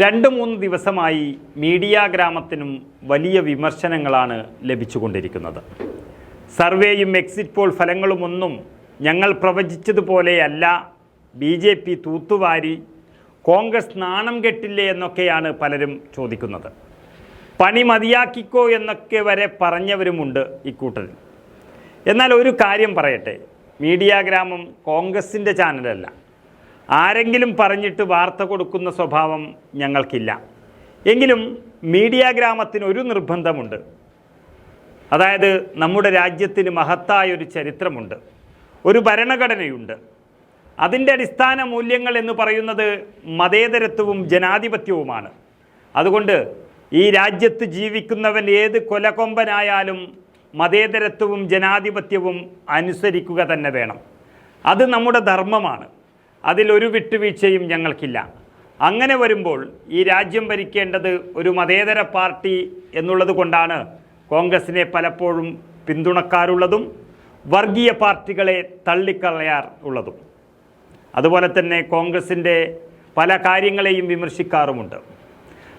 രണ്ട് മൂന്ന് ദിവസമായി മീഡിയ ഗ്രാമത്തിനും വലിയ വിമർശനങ്ങളാണ് ലഭിച്ചുകൊണ്ടിരിക്കുന്നത്. സർവേയും എക്സിറ്റ് പോൾ ഫലങ്ങളുമൊന്നും ഞങ്ങൾ പ്രവചിച്ചതുപോലെയല്ല. ബി ജെ പി തൂത്തുവാരി കോൺഗ്രസ് നാണം കെട്ടില്ലേ എന്നൊക്കെയാണ് പലരും ചോദിക്കുന്നത്. പണി മതിയാക്കിക്കോ എന്നൊക്കെ വരെ പറഞ്ഞവരുമുണ്ട് ഇക്കൂട്ടരിൽ എന്നാൽ ഒരു കാര്യം പറയട്ടെ മീഡിയ ഗ്രാമം കോൺഗ്രസിന്റെ ചാനലല്ല. ആരെങ്കിലും പറഞ്ഞിട്ട് വാർത്ത കൊടുക്കുന്ന സ്വഭാവം ഞങ്ങൾക്കില്ല. എങ്കിലും മീഡിയ ഗ്രാമത്തിന് ഒരു നിർബന്ധമുണ്ട്. അതായത് നമ്മുടെ രാജ്യത്തിന് മഹത്തായ ഒരു ചരിത്രമുണ്ട്. ഒരു ഭരണഘടനയുണ്ട്. അതിന്റെ അടിസ്ഥാന മൂല്യങ്ങൾ എന്ന് പറയുന്നത് മതേതരത്വവും ജനാധിപത്യവുമാണ്. അതുകൊണ്ട് ഈ രാജ്യത്ത് ജീവിക്കുന്നവൻ ഏത് കൊലകൊമ്പനായാലും മതേതരത്വവും ജനാധിപത്യവും അനുസരിക്കുക തന്നെ വേണം. അത് നമ്മുടെ ധർമ്മമാണ്. അതിലൊരു വിട്ടുവീഴ്ചയും ഞങ്ങൾക്കില്ല. അങ്ങനെ വരുമ്പോൾ ഈ രാജ്യം ഭരിക്കേണ്ടത് ഒരു മതേതര പാർട്ടി എന്നുള്ളത് കൊണ്ടാണ് കോൺഗ്രസിനെ പലപ്പോഴും പിന്തുണക്കാറുള്ളതും വർഗീയ പാർട്ടികളെ തള്ളിക്കളയാർ ഉള്ളതും. അതുപോലെ തന്നെ കോൺഗ്രസിന്റെ പല കാര്യങ്ങളെയും വിമർശിക്കാറുമുണ്ട്.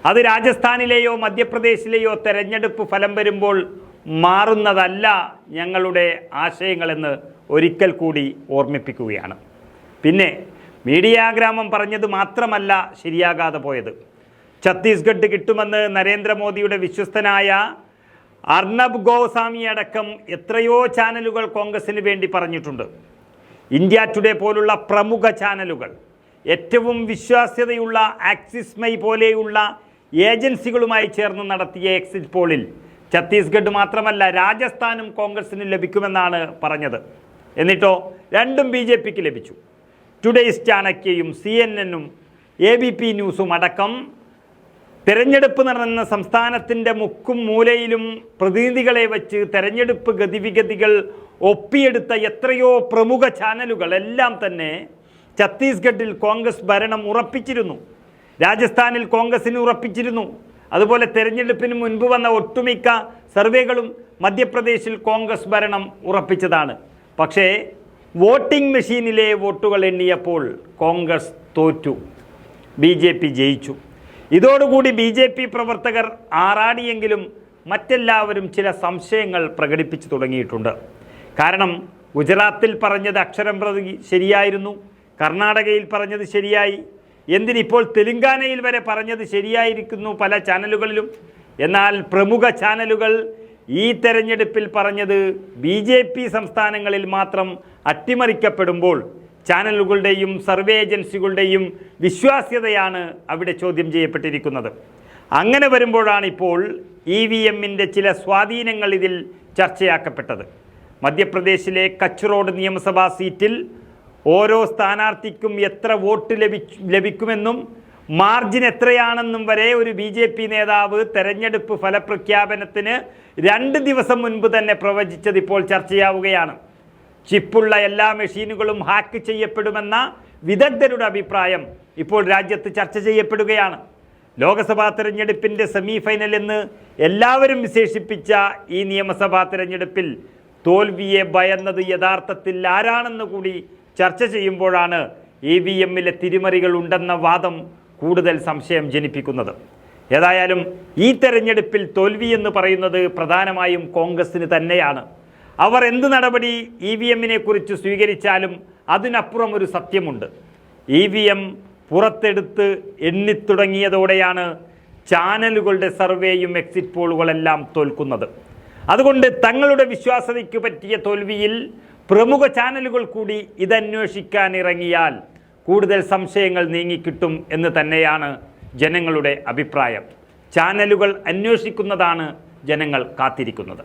അത് രാജസ്ഥാനിലെയോ മധ്യപ്രദേശിലെയോ തെരഞ്ഞെടുപ്പ് ഫലം വരുമ്പോൾ മാറുന്നതല്ല ഞങ്ങളുടെ ആശയങ്ങളെന്ന് ഒരിക്കൽ കൂടി ഓർമ്മിപ്പിക്കുകയാണ്. പിന്നെ മീഡിയ ഗ്രാമം പറഞ്ഞത് മാത്രമല്ല ശരിയാകാതെ പോയത്. ഛത്തീസ്ഗഡ് കിട്ടുമെന്ന് നരേന്ദ്രമോദിയുടെ വിശ്വസ്തനായ അർണബ് ഗോസ്വാമി അടക്കം എത്രയോ ചാനലുകൾ കോൺഗ്രസിന് വേണ്ടി പറഞ്ഞിട്ടുണ്ട്. ഇന്ത്യ ടുഡേ പോലുള്ള പ്രമുഖ ചാനലുകൾ ഏറ്റവും വിശ്വാസ്യതയുള്ള ആക്സിസ് മൈ പോലെയുള്ള ഏജൻസികളുമായി ചേർന്ന് നടത്തിയ എക്സിറ്റ് പോളിൽ ഛത്തീസ്ഗഡ് മാത്രമല്ല രാജസ്ഥാനും കോൺഗ്രസിന് ലഭിക്കുമെന്നാണ് പറഞ്ഞത്. എന്നിട്ടോ രണ്ടും ബി ലഭിച്ചു. ടുഡേയ്സ് ചാണക്യയും സി എൻ എന്നും എ ബി പി ന്യൂസും അടക്കം തെരഞ്ഞെടുപ്പ് നടന്ന സംസ്ഥാനത്തിന്റെ മുക്കും മൂലയിലും പ്രതിനിധികളെ വച്ച് തെരഞ്ഞെടുപ്പ് ഗതിവിഗതികൾ ഒപ്പിയെടുത്ത എത്രയോ പ്രമുഖ ചാനലുകൾ എല്ലാം തന്നെ ഛത്തീസ്ഗഡിൽ കോൺഗ്രസ് ഭരണം ഉറപ്പിച്ചിരുന്നു. രാജസ്ഥാനിൽ കോൺഗ്രസിന് ഉറപ്പിച്ചിരുന്നു. അതുപോലെ തെരഞ്ഞെടുപ്പിന് മുൻപ് വന്ന ഒട്ടുമിക്ക സർവേകളും മധ്യപ്രദേശിൽ കോൺഗ്രസ് ഭരണം ഉറപ്പിച്ചതാണ്. പക്ഷേ വോട്ടിംഗ് മെഷീനിലെ വോട്ടുകൾ എണ്ണിയപ്പോൾ കോൺഗ്രസ് തോറ്റു. ബി ജെ പി ജയിച്ചു. ഇതോടുകൂടി ബി ജെ പി പ്രവർത്തകർ ആറാടിയെങ്കിലും മറ്റെല്ലാവരും ചില സംശയങ്ങൾ പ്രകടിപ്പിച്ചു തുടങ്ങിയിട്ടുണ്ട്. കാരണം ഗുജറാത്തിൽ പറഞ്ഞത് അക്ഷരം പ്രതി ശരിയായിരുന്നു കർണാടകയിൽ പറഞ്ഞത് ശരിയായി എന്തിനിപ്പോൾ തെലുങ്കാനയിൽ വരെ പറഞ്ഞത് ശരിയായിരിക്കുന്നു പല ചാനലുകളിലും. എന്നാൽ പ്രമുഖ ചാനലുകൾ ഈ തെരഞ്ഞെടുപ്പിൽ പറഞ്ഞത് ബി ജെ പി സംസ്ഥാനങ്ങളിൽ മാത്രം അട്ടിമറിക്കപ്പെടുമ്പോൾ ചാനലുകളുടെയും സർവേ ഏജൻസികളുടെയും വിശ്വാസ്യതയാണ് അവിടെ ചോദ്യം ചെയ്യപ്പെട്ടിരിക്കുന്നത്. അങ്ങനെ വരുമ്പോഴാണ് ഇപ്പോൾ ഇ വി എമ്മിന്റെ ചില സ്വാധീനങ്ങൾ ഇതിൽ ചർച്ചയാക്കപ്പെട്ടത്. മധ്യപ്രദേശിലെ കച്ച് റോഡ് നിയമസഭാ സീറ്റിൽ ഓരോ സ്ഥാനാർത്ഥിക്കും എത്ര വോട്ട് ലഭിക്കുമെന്നും മാർജിൻ എത്രയാണെന്നും വരെ ഒരു ബി ജെ പി നേതാവ് തെരഞ്ഞെടുപ്പ് ഫലപ്രഖ്യാപനത്തിന് രണ്ട് ദിവസം മുൻപ് തന്നെ പ്രവചിച്ചത് ഇപ്പോൾ ചർച്ചയാവുകയാണ്. ചിപ്പുള്ള എല്ലാ മെഷീനുകളും ഹാക്ക് ചെയ്യപ്പെടുമെന്ന വിദഗ്ധരുടെ അഭിപ്രായം ഇപ്പോൾ രാജ്യത്ത് ചർച്ച ചെയ്യപ്പെടുകയാണ്. ലോക്സഭാ തെരഞ്ഞെടുപ്പിന്റെ സെമി ഫൈനൽ എന്ന് എല്ലാവരും വിശേഷിപ്പിച്ച ഈ നിയമസഭാ തെരഞ്ഞെടുപ്പിൽ തോൽവിയെ ഭയന്നത് യഥാർത്ഥത്തിൽ ആരാണെന്ന് കൂടി ചർച്ച ചെയ്യുമ്പോഴാണ് ഇ വി എമ്മിലെ തിരിമറികൾ ഉണ്ടെന്ന വാദം കൂടുതൽ സംശയം ജനിപ്പിക്കുന്നത്. ഏതായാലും ഈ തെരഞ്ഞെടുപ്പിൽ തോൽവി എന്ന് പറയുന്നത് പ്രധാനമായും കോൺഗ്രസിന് തന്നെയാണ്. അവർ എന്ത് നടപടി ഇ വി എമ്മിനെ കുറിച്ച് സ്വീകരിച്ചാലും അതിനപ്പുറം ഒരു സത്യമുണ്ട്. ഇ വി എം പുറത്തെടുത്ത് എണ്ണിത്തുടങ്ങിയതോടെയാണ് ചാനലുകളുടെ സർവേയും എക്സിറ്റ് പോളുകളെല്ലാം തോൽക്കുന്നത്. അതുകൊണ്ട് തങ്ങളുടെ വിശ്വാസതയ്ക്ക് പറ്റിയ തോൽവിയിൽ പ്രമുഖ ചാനലുകൾ കൂടി ഇതന്വേഷിക്കാൻ ഇറങ്ങിയാൽ കൂടുതൽ സംശയങ്ങൾ നീങ്ങിക്കിട്ടും എന്ന് തന്നെയാണ് ജനങ്ങളുടെ അഭിപ്രായം. ചാനലുകൾ അന്വേഷിക്കുന്നതാണ് ജനങ്ങൾ കാത്തിരിക്കുന്നത്.